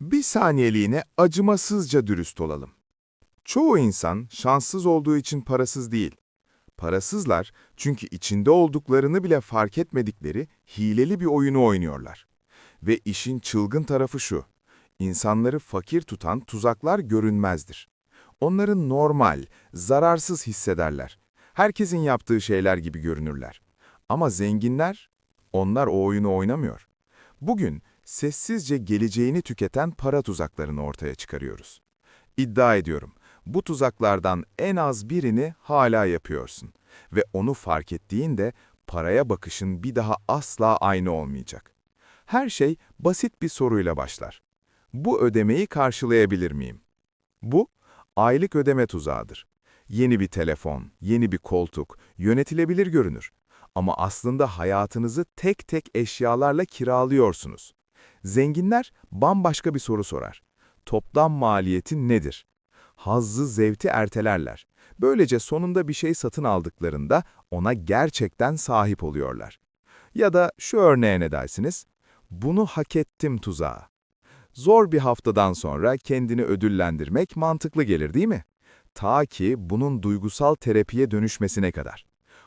Bir saniyeliğine acımasızca dürüst olalım. Çoğu insan şanssız olduğu için parasız değil. Parasızlar çünkü içinde olduklarını bile fark etmedikleri hileli bir oyunu oynuyorlar. Ve işin çılgın tarafı şu, insanları fakir tutan tuzaklar görünmezdir. Onları normal, zararsız hissederler. Herkesin yaptığı şeyler gibi görünürler. Ama zenginler, onlar o oyunu oynamıyor. Bugün sessizce geleceğini tüketen para tuzaklarını ortaya çıkarıyoruz. İddia ediyorum, bu tuzaklardan en az birini hala yapıyorsun. Ve onu fark ettiğinde paraya bakışın bir daha asla aynı olmayacak. Her şey basit bir soruyla başlar. Bu ödemeyi karşılayabilir miyim? Bu, aylık ödeme tuzağıdır. Yeni bir telefon, yeni bir koltuk, yönetilebilir görünür. Ama aslında hayatınızı tek tek eşyalarla kiralıyorsunuz. Zenginler bambaşka bir soru sorar. Toplam maliyeti nedir? Hazzı zevti ertelerler. Böylece sonunda bir şey satın aldıklarında ona gerçekten sahip oluyorlar. Ya da şu örneğe ne dersiniz? Bunu hak ettim tuzağı. Zor bir haftadan sonra kendini ödüllendirmek mantıklı gelir değil mi? Ta ki bunun duygusal terapiye dönüşmesine kadar.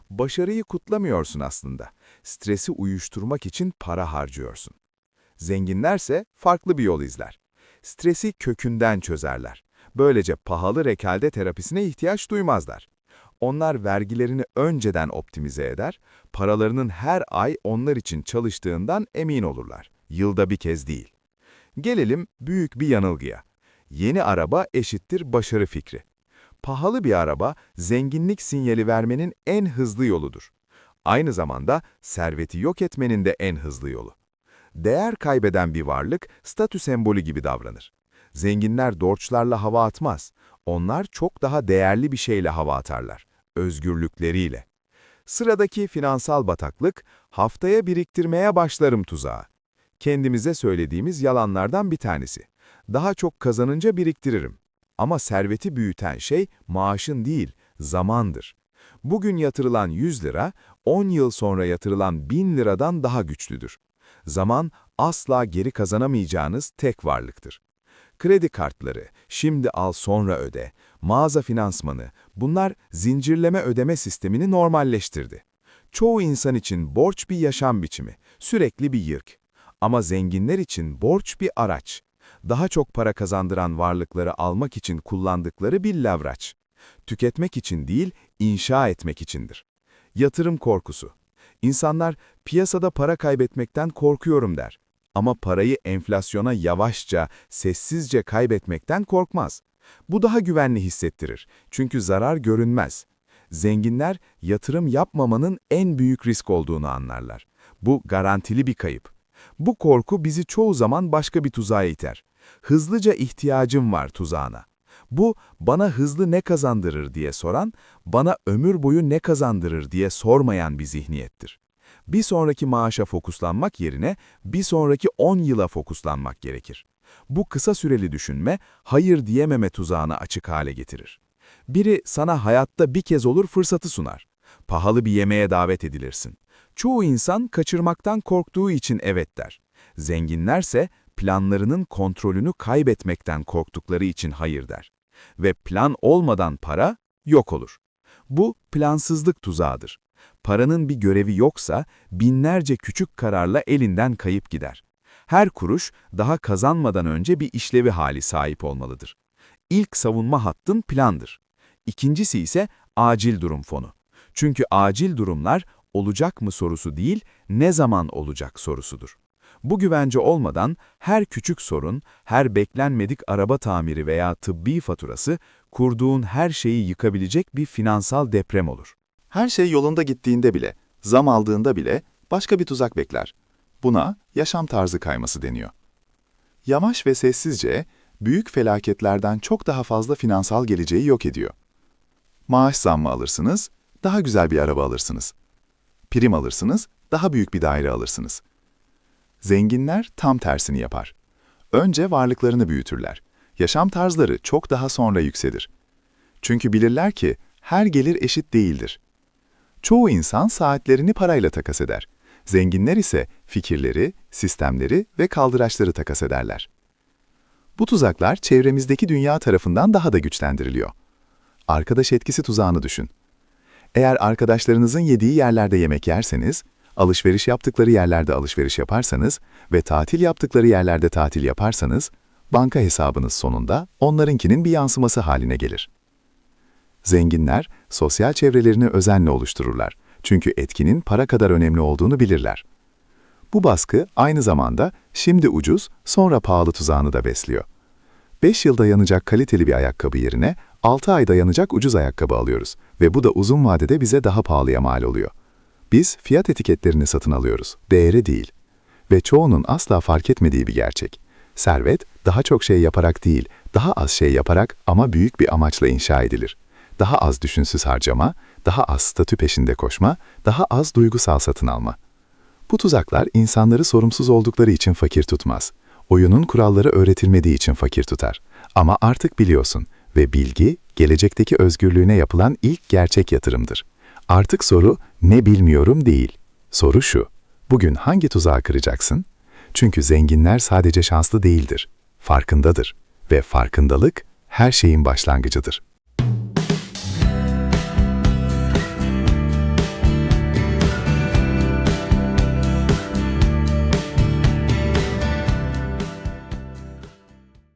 Başarıyı kutlamıyorsun aslında. Stresi uyuşturmak için para harcıyorsun. Zenginlerse farklı bir yol izler. Stresi kökünden çözerler. Böylece pahalı rekalde terapisine ihtiyaç duymazlar. Onlar vergilerini önceden optimize eder, paralarının her ay onlar için çalıştığından emin olurlar. Yılda bir kez değil. Gelelim büyük bir yanılgıya. Yeni araba eşittir başarı fikri. Pahalı bir araba, zenginlik sinyali vermenin en hızlı yoludur. Aynı zamanda serveti yok etmenin de en hızlı yolu. Değer kaybeden bir varlık, statü sembolü gibi davranır. Zenginler dorçlarla hava atmaz. Onlar çok daha değerli bir şeyle hava atarlar. Özgürlükleriyle. Sıradaki finansal bataklık, haftaya biriktirmeye başlarım tuzağı. Kendimize söylediğimiz yalanlardan bir tanesi. Daha çok kazanınca biriktiririm. Ama serveti büyüten şey maaşın değil, zamandır. Bugün yatırılan 100 lira, 10 yıl sonra yatırılan 1000 liradan daha güçlüdür. Zaman asla geri kazanamayacağınız tek varlıktır. Kredi kartları, şimdi al sonra öde, mağaza finansmanı, bunlar zincirleme ödeme sistemini normalleştirdi. Çoğu insan için borç bir yaşam biçimi, sürekli bir yırk. Ama zenginler için borç bir araç. Daha çok para kazandıran varlıkları almak için kullandıkları bir lavraç. Tüketmek için değil, inşa etmek içindir. Yatırım korkusu. İnsanlar piyasada para kaybetmekten korkuyorum der. Ama parayı enflasyona yavaşça, sessizce kaybetmekten korkmaz. Bu daha güvenli hissettirir. Çünkü zarar görünmez. Zenginler yatırım yapmamanın en büyük risk olduğunu anlarlar. Bu garantili bir kayıp. Bu korku bizi çoğu zaman başka bir tuzağa iter. Hızlıca ihtiyacım var tuzağına. Bu, bana hızlı ne kazandırır diye soran, bana ömür boyu ne kazandırır diye sormayan bir zihniyettir. Bir sonraki maaşa fokuslanmak yerine bir sonraki 10 yıla fokuslanmak gerekir. Bu kısa süreli düşünme, hayır diyememe tuzağına açık hale getirir. Biri sana hayatta bir kez olur fırsatı sunar. Pahalı bir yemeğe davet edilirsin. Çoğu insan kaçırmaktan korktuğu için evet der. Zenginlerse planlarının kontrolünü kaybetmekten korktukları için hayır der. Ve plan olmadan para yok olur. Bu plansızlık tuzağıdır. Paranın bir görevi yoksa binlerce küçük kararla elinden kayıp gider. Her kuruş daha kazanmadan önce bir işlevi hali sahip olmalıdır. İlk savunma hattın plandır. İkincisi ise acil durum fonu. Çünkü acil durumlar olacak mı sorusu değil, ne zaman olacak sorusudur. Bu güvence olmadan her küçük sorun, her beklenmedik araba tamiri veya tıbbi faturası kurduğun her şeyi yıkabilecek bir finansal deprem olur. Her şey yolunda gittiğinde bile, zam aldığında bile başka bir tuzak bekler. Buna yaşam tarzı kayması deniyor. Yavaş ve sessizce büyük felaketlerden çok daha fazla finansal geleceği yok ediyor. Maaş zammı alırsınız, daha güzel bir araba alırsınız. Prim alırsınız, daha büyük bir daire alırsınız. Zenginler tam tersini yapar. Önce varlıklarını büyütürler. Yaşam tarzları çok daha sonra yükselir. Çünkü bilirler ki her gelir eşit değildir. Çoğu insan saatlerini parayla takas eder. Zenginler ise fikirleri, sistemleri ve kaldıraçları takas ederler. Bu tuzaklar çevremizdeki dünya tarafından daha da güçlendiriliyor. Arkadaş etkisi tuzağını düşün. Eğer arkadaşlarınızın yediği yerlerde yemek yerseniz, alışveriş yaptıkları yerlerde alışveriş yaparsanız ve tatil yaptıkları yerlerde tatil yaparsanız, banka hesabınız sonunda onlarınkinin bir yansıması haline gelir. Zenginler, sosyal çevrelerini özenle oluştururlar. Çünkü etkinin para kadar önemli olduğunu bilirler. Bu baskı aynı zamanda şimdi ucuz, sonra pahalı tuzağını da besliyor. 5 yıl dayanacak kaliteli bir ayakkabı yerine 6 ay dayanacak ucuz ayakkabı alıyoruz ve bu da uzun vadede bize daha pahalıya mal oluyor. Biz fiyat etiketlerini satın alıyoruz, değeri değil. Ve çoğunun asla fark etmediği bir gerçek. Servet, daha çok şey yaparak değil, daha az şey yaparak ama büyük bir amaçla inşa edilir. Daha az düşünsüz harcama, daha az statü peşinde koşma, daha az duygusal satın alma. Bu tuzaklar insanları sorumsuz oldukları için fakir tutmaz. Oyunun kuralları öğretilmediği için fakir tutar. Ama artık biliyorsun ve bilgi, gelecekteki özgürlüğüne yapılan ilk gerçek yatırımdır. Artık soru ne bilmiyorum değil. Soru şu, bugün hangi tuzağı kıracaksın? Çünkü zenginler sadece şanslı değildir, farkındadır ve farkındalık her şeyin başlangıcıdır.